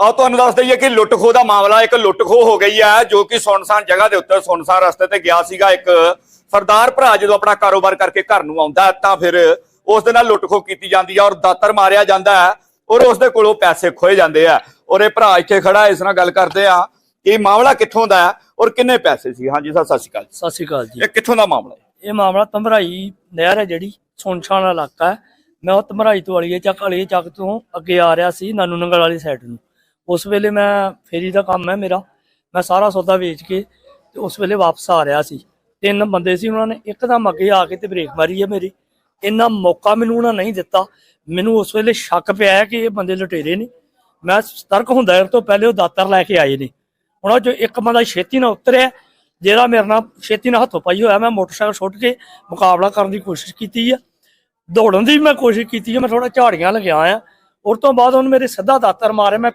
ਆ ਤੁਹਾਨੂੰ ਦੱਸ ਦਈਏ ਕਿ ਲੁੱਟ ਖੋਹ ਦਾ ਮਾਮਲਾ ਇੱਕ ਲੁੱਟ ਖੋਹ ਹੋ ਗਈ ਹੈ ਜੋ ਕਿ ਸੁਨਸਾਨ ਜਗ੍ਹਾ ਦੇ ਉੱਤੇ ਸੁਨਸਾਨ ਰਸਤੇ ਤੇ ਗਿਆ ਸੀਗਾ। ਇੱਕ ਸਰਦਾਰ ਭਰਾ ਜਦੋਂ ਆਪਣਾ ਕਾਰੋਬਾਰ ਕਰਕੇ ਘਰ ਨੂੰ ਆਉਂਦਾ ਤਾਂ ਫਿਰ ਉਸ ਦੇ ਨਾਲ ਲੁੱਟ ਖੋਹ ਕੀਤੀ ਜਾਂਦੀ ਹੈ ਔਰ ਦਾਤਰ ਮਾਰਿਆ ਜਾਂਦਾ ਹੈ ਔਰ ਉਸ ਦੇ ਕੋਲੋਂ ਪੈਸੇ ਖੋਏ ਜਾਂਦੇ ਆ। ਔਰ ਇਹ ਭਰਾ ਇੱਥੇ ਖੜਾ ਇਸ ਨਾਲ ਗੱਲ ਕਰਦੇ ਆ ਇਹ ਮਾਮਲਾ ਕਿੱਥੋਂ ਦਾ ਹੈ ਔਰ ਕਿੰਨੇ ਪੈਸੇ ਸੀ। ਹਾਂਜੀ ਸਰ ਸਤਿ ਸ਼੍ਰੀ ਅਕਾਲ ਸਤਿ ਸ਼੍ਰੀ ਅਕਾਲ ਜੀ। ਇਹ ਕਿੱਥੋਂ ਦਾ ਮਾਮਲਾ ਹੈ? ਇਹ ਮਾਮਲਾ ਤੰਬਰਾਈ ਨਹਿਰ ਹੈ ਜਿਹੜੀ ਸੁਨਸ਼ਾਨ ਇਲਾਕਾ ਹੈ। ਮੈਂ ਉਹ ਤੰਬਰਾਈ ਤੋਂ ਵਾਲੀਏ ਚੱਕ ਵਾਲੀਏ ਚੱਕ ਤੋਂ ਅੱਗੇ ਆ ਰਿਹਾ ਸੀ ਨਾਨੂ ਨੰਗਲ ਵਾਲੀ ਸਾਈਡ ਨੂੰ। ਉਸ ਵੇਲੇ ਮੈਂ ਫੇਰੀ ਦਾ ਕੰਮ ਹੈ ਮੇਰਾ। ਮੈਂ ਸਾਰਾ ਸੌਦਾ ਵੇਚ ਕੇ ਤੇ ਉਸ ਵੇਲੇ ਵਾਪਸ ਆ ਰਿਹਾ ਸੀ। ਤਿੰਨ ਬੰਦੇ ਸੀ ਉਹਨਾਂ ਨੇ ਇੱਕਦਮ ਅੱਗੇ ਆ ਕੇ ਤੇ ਬ੍ਰੇਕ ਮਾਰੀ ਹੈ ਮੇਰੀ। ਇੰਨਾ ਮੌਕਾ ਮੈਨੂੰ ਉਹਨਾਂ ਨਹੀਂ ਦਿੱਤਾ। ਮੈਨੂੰ ਉਸ ਵੇਲੇ ਸ਼ੱਕ ਪਿਆ ਕਿ ਇਹ ਬੰਦੇ ਲੁਟੇਰੇ ਨੇ। ਮੈਂ ਸਤਰਕ ਹੁੰਦਾ ਇਹ ਤੋਂ ਪਹਿਲੇ ਉਹ ਦਾਤਰ ਲੈ ਕੇ ਆਏ ਨੇ। ਉਹਨਾਂ ਚੋਂ ਇੱਕ ਬੰਦਾ ਛੇਤੀ ਨਾਲ ਉਤਰਿਆ, ਜਿਹੜਾ ਮੇਰੇ ਨਾਲ ਛੇਤੀ ਨਾਲ ਹੱਥੋਂ ਪਾਈ ਹੋਇਆ, ਮੈਂ ਮੋਟਰਸਾਈਕਲ ਛੁੱਟ ਕੇ ਮੁਕਾਬਲਾ ਕਰਨ ਦੀ ਕੋਸ਼ਿਸ਼ ਕੀਤੀ ਆ। ਦੌੜਨ ਦੀ ਵੀ ਮੈਂ ਕੋਸ਼ਿਸ਼ ਕੀਤੀ ਆ, ਮੈਂ ਥੋੜਾ ਝਾੜੀਆਂ ਲਗਿਆ ਆ। ਉਸ ਤੋਂ ਬਾਅਦ ਉਹਨੇ ਮੇਰੇ ਸਿੱਧਾ ਦਾਤਰ ਮਾਰਿਆ ਮੈਂ